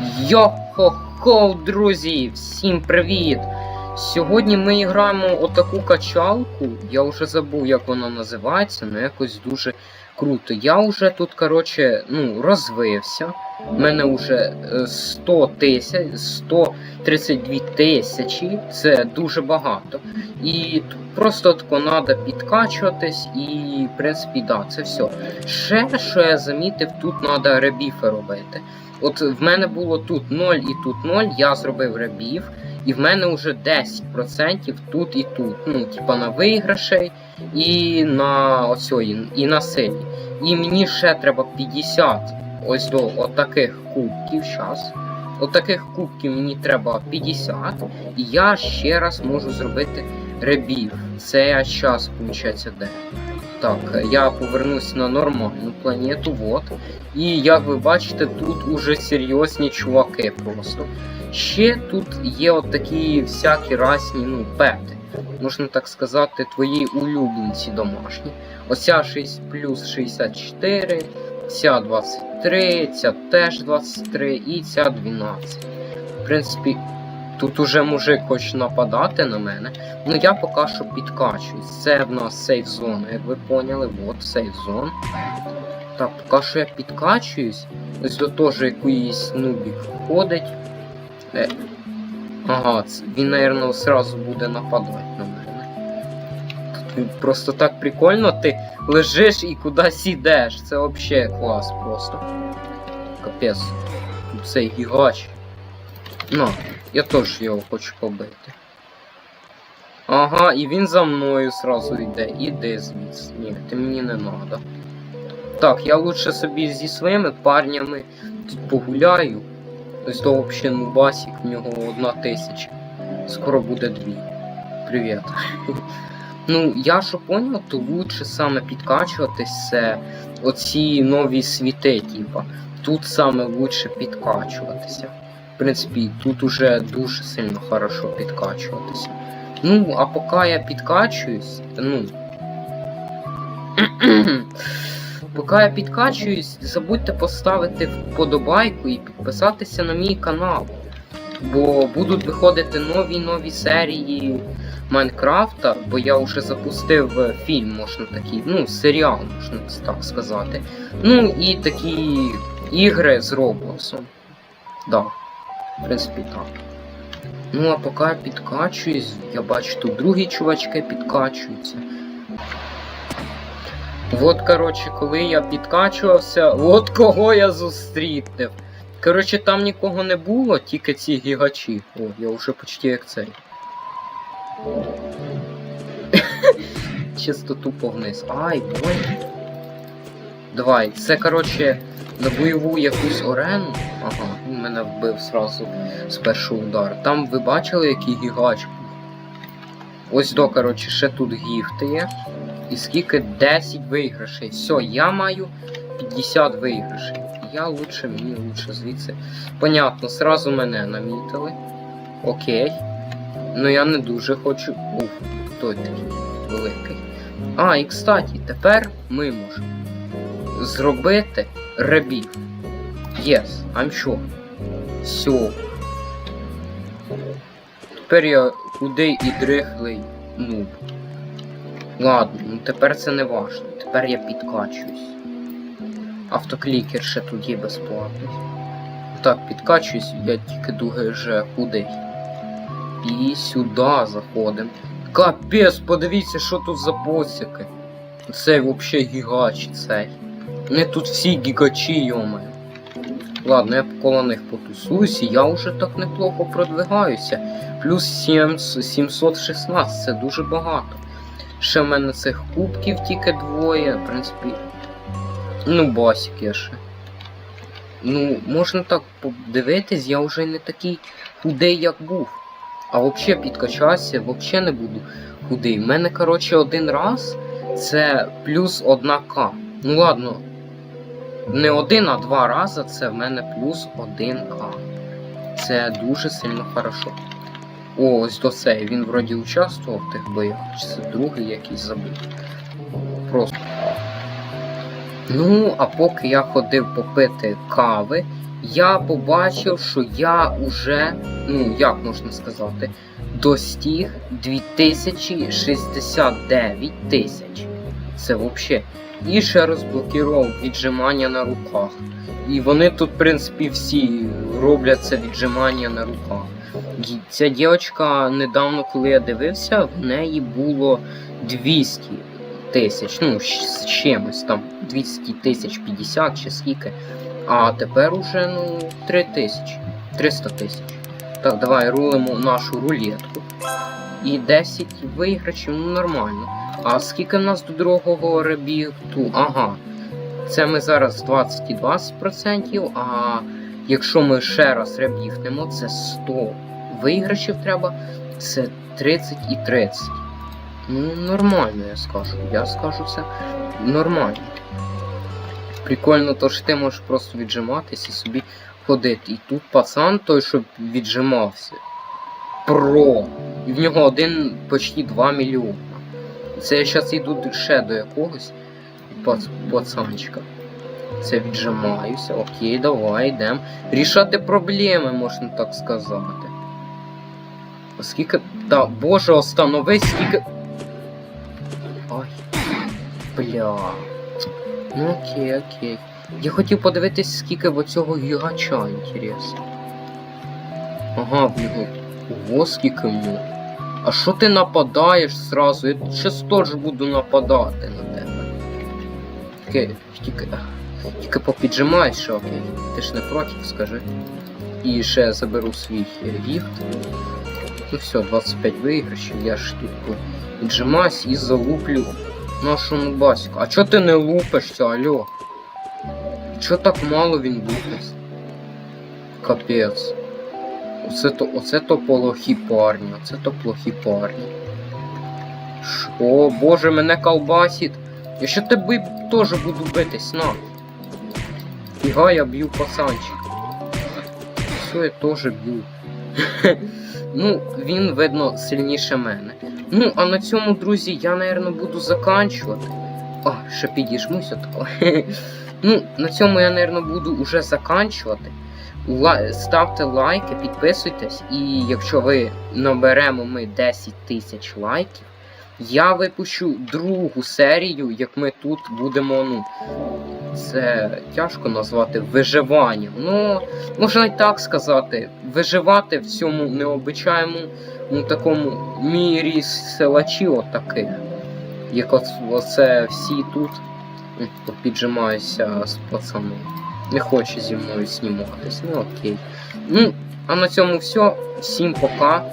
Йо-хо-хо, друзі! Всім привіт! Сьогодні ми граємо отаку качалку. Я вже забув, як вона називається, але якось дуже круто. Я вже тут, коротше, ну, розвився. У мене вже е, 100 тисяч, 132 тисячі, це дуже багато. І просто тако треба підкачуватись, і, в принципі, да, це все. Ще, що я замітив, тут треба ребіфи робити. От в мене було тут 0 і тут 0, я зробив ребіф, і в мене вже 10% тут і тут. Ну, типа на виграшей і на оцьої, і на силі. І мені ще треба 50 ось до отаких кубків. Щас. Отаких кубків мені треба 50. І я ще раз можу зробити ребіф. Це зараз, виходить, де. Так, я повернусь на нормальну планету, вот. І як ви бачите, тут уже серйозні чуваки просто. Ще тут є от такі всякі расні, ну, пети. Можна так сказати, твої улюбленці домашні. Оця 6 плюс 64, ця 23, ця теж 23 і ця 12. В принципі, тут уже мужик хоче нападати на мене. Ну я поки що підкачуюсь. Це в нас сейф зона, як ви поняли, от сейф зон. Так, поки що я підкачуюсь. Ось до теж якийсь нубік входить. Е. Ага, він, напевно, сразу буде нападати на мене. Тут просто так прикольно, ти лежиш і кудись ідеш. Це взагалі клас просто. Капець. Цей гігач. Ну, я теж його хочу побити. Ага, і він за мною сразу йде. Іди звідси. Ні, ти мені не надо. Так, я лучше собі зі своїми парнями тут погуляю. То взагалі нубасик, в нього одна тисяча. Скоро буде дві. Привіт. Ну, я що поняв, то лучше саме підкачуватись це оці нові світи, типа. Тут саме лучше підкачуватися. В принципі, тут уже дуже сильно хорошо підкачуватися. Ну, а поки я підкачуюсь, ну. Поки я підкачуюсь, не забудьте поставити вподобайку і підписатися на мій канал. Бо будуть виходити нові нові серії Майнкрафта, бо я вже запустив фільм, можна такий, ну, серіал, можна так сказати. Ну і такі ігри з Роблоксом. Да, в принципі, так. Ну, а поки я підкачуюсь, я бачу, тут другі чувачки підкачуються. От, коротше, коли я підкачувався, от кого я зустрітив. Коротше, там нікого не було, тільки ці гігачі. О, я вже почти як цей. Чисто тупо вниз. Ай, бой. Давай, це, коротше, на бойову якусь орену. Ага, він мене вбив сразу з першого удару. Там ви бачили, який гігач? Ось до, коротше, ще тут гіфти є. І скільки 10 виграшей. Все, я маю 50 виграшей. Я лучше, мені лучше звідси. Понятно, сразу мене намітили. Окей. Ну я не дуже хочу. Ух, той такий великий. А, і кстати, тепер ми можемо зробити ребіф. Yes, I'm sure. Все. Тепер я худий і дрихлий нуб. Ладно, ну тепер це не важно. Тепер я підкачуюсь. Автоклікер ще тут є безплатний. Так, підкачуюсь, я тільки дуже худий. І сюди заходимо. Капець, подивіться, що тут за босики. Цей взагалі гігач цей. Вони тут всі гігачі, йомаю. Ладно, я коло них потусуюсь, і я вже так неплохо продвигаюся. Плюс 7, 716, це дуже багато. Ще в мене цих кубків тільки двоє, в принципі. Ну, басик я ще. Ну, можна так подивитись, я вже не такий худий, як був. А взагалі підкачався, взагалі не буду худий. У мене, коротше, один раз це плюс 1К. Ну ладно. Не один, а два рази це в мене плюс 1К. Це дуже сильно хорошо. О, ось до цей. Він вроді участвував в тих боях. Чи це другий якийсь забув. Просто. Ну, а поки я ходив попити кави, я побачив, що я уже, ну як можна сказати, достиг 2069 тисяч. Це взагалі. І ще розблокував віджимання на руках. І вони тут, в принципі, всі роблять це віджимання на руках. Ця дівчинка недавно, коли я дивився, в неї було 200 тисяч, ну, з чимось там 200 тисяч 50 чи скільки. А тепер уже ну 3 тисячі. 300 тисяч. Так, давай рулимо нашу рулетку. І 10 виграшів, ну нормально. А скільки в нас до другого ребіфту? Ага. Це ми зараз 20 і 20%, а якщо ми ще раз ребіфнемо, це 100 виграшів треба, це 30 і 30. Ну, нормально, я скажу. Я скажу це нормально. Прикольно, то що ти можеш просто віджиматись і собі ходити. І тут пацан той, що віджимався. Про. І в нього один почти 2 мільйона. Це я зараз йду ще до якогось пац- пацанчика. Це віджимаюся. Окей, давай йдемо. Рішати проблеми, можна так сказати. Оскільки. Та, боже, остановись, скільки. Ай. Бля. Ну окей, окей. Я хотів подивитись, скільки в оцього гігача, інтересно. Ага, в нього. Ого, скільки нього. А що ти нападаєш зразу? Я щас теж буду нападати на тебе. Тільки, тільки, тільки попіджимай, окей. Ти ж не проти, скажи. І ще я заберу свій гіфт. Ну все, 25 виграшів, я ж тут віджимаюсь і залуплю нашу нубасіку. А чо ти не лупишся, алло? Чо так мало він лупить? Капець. Оце то, оце то плохі парні, оце то плохі парні. Ш- О, боже, мене колбасить. Я ще тебе теж буду битись, на. Фіга, я б'ю пацанчик. Все, я теж б'ю. ну, він, видно, сильніше мене. Ну, а на цьому, друзі, я, напевно, буду заканчувати. О, ще підіжмуся тако. ну, на цьому я, напевно, буду уже заканчувати. Ставте лайки, підписуйтесь, і якщо ви наберемо ми 10 тисяч лайків, я випущу другу серію, як ми тут будемо, ну. Це тяжко назвати виживанням. Ну, можна і так сказати, виживати в цьому необичайному ну, такому мірі силачів отаких. Як оц- оце всі тут піджимаюся з пацаном. Не хоче зі мною зніматись. Ну окей. Ну, а на цьому все. Всім пока.